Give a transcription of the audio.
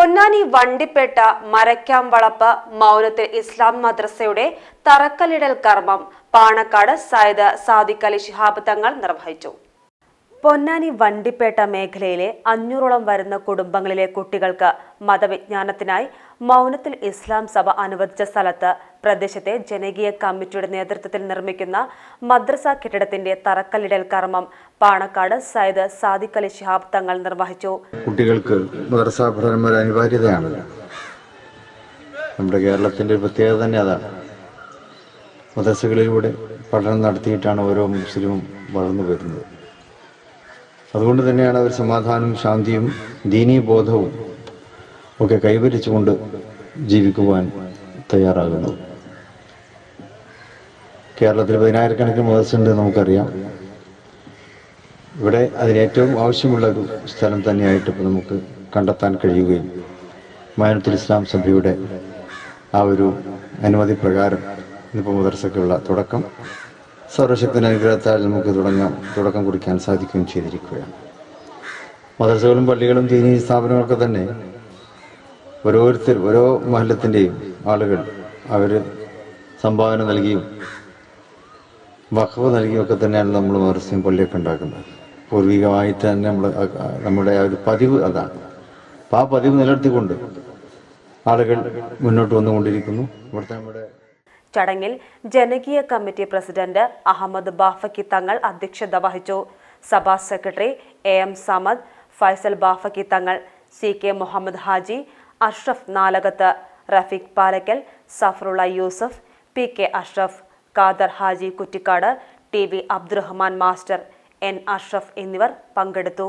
പൊന്നാനി വണ്ടിപ്പേട്ട മരക്കാംവളപ്പ് മൗനത്തിൽ ഇസ്ലാം മദ്രസയുടെ തറക്കല്ലിടൽ കർമ്മം. പാണക്കാട് സയ്യിദ് സാദിഖ് അലി ശിഹാബ് തങ്ങൾ നിർവഹിച്ചു. പൊന്നാനി വണ്ടിപ്പേട്ട മേഖലയിലെ അഞ്ഞൂറോളം വരുന്ന കുടുംബങ്ങളിലെ കുട്ടികൾക്ക് മതവിജ്ഞാനത്തിനായി മൗനത്തിൽ ഇസ്ലാം സഭ അനുവദിച്ച സ്ഥലത്ത് പ്രദേശത്തെ ജനകീയ കമ്മിറ്റിയുടെ നേതൃത്വത്തിൽ നിർമ്മിക്കുന്ന മദ്രസ കെട്ടിടത്തിന്റെ തറക്കല്ലിടൽ കർമ്മം പാണക്കാട് സയ്യിദ് സാദിഖ് അലി ശിഹാബ് തങ്ങൾ നിർവഹിച്ചു. കുട്ടികൾക്ക് മദ്രസ അനിവാര്യതയാണല്ലോ നമ്മുടെ കേരളത്തിന്റെ പ്രത്യേകത തന്നെ അതാണ്. മദ്രസകളിലൂടെ പഠനം നടത്തിയിട്ടാണ് ഓരോ മുസ്ലിമും വളർന്നു വരുന്നത്. അതുകൊണ്ട് തന്നെയാണ് അവർ സമാധാനവും ശാന്തിയും ദീനീ ബോധവും ഒക്കെ കൈവരിച്ചുകൊണ്ട് ജീവിക്കുവാൻ തയ്യാറാകുന്നത്. കേരളത്തിൽ പതിനായിരക്കണക്കിന് മദ്രസ നമുക്കറിയാം. ഇവിടെ അതിനേറ്റവും ആവശ്യമുള്ള ഒരു സ്ഥലം തന്നെയായിട്ട് ഇപ്പോൾ നമുക്ക് കണ്ടെത്താൻ കഴിയുകയും മാനത്തുൽ ഇസ്ലാം സഭയുടെ ആ ഒരു അനുമതി പ്രകാരം ഇന്നിപ്പോൾ മദർസയ്ക്കുള്ള തുടക്കം. സർവശക്തൻ അനുഗ്രഹത്താൽ നമുക്ക് തുടങ്ങാം തുടക്കം കുറിക്കാൻ സാധിക്കുകയും ചെയ്തിരിക്കുകയാണ്. മദർസകളും പള്ളികളും ദീനീ സ്ഥാപനങ്ങളൊക്കെ തന്നെ ഓരോരുത്തർ ഓരോ മഹലത്തിന്റെയും ആളുകൾ അവർ സംഭാവന നൽകിയും വഖഫ് ഒക്കെ തന്നെയാണ് നമ്മൾ മദർസയും പള്ളിയൊക്കെ ഉണ്ടാക്കുന്നത്. പൂർവികമായിട്ട് തന്നെ നമ്മൾ നമ്മുടെ ആ ഒരു പതിവ് അതാണ്. അപ്പം ആ പതിവ് നിലനിർത്തിക്കൊണ്ട് ആളുകൾ മുന്നോട്ട് വന്നുകൊണ്ടിരിക്കുന്നു. ഇവിടുത്തെ നമ്മുടെ ചടങ്ങിൽ ജനകീയ കമ്മിറ്റി പ്രസിഡന്റ് അഹമ്മദ് ബാഫക്കി തങ്ങൾ അധ്യക്ഷത വഹിച്ചു. സഭാ secretary A M Samad Faisal Bafakki Thangal C K Muhammad Haji Ashraf Nalakath Rafeeq Palakkal Safarulla Yusuf P K Ashraf Khader Haji Kuttikkad T V Abdurahman master N Ashraf എന്നിവർ പങ്കെടുത്തു.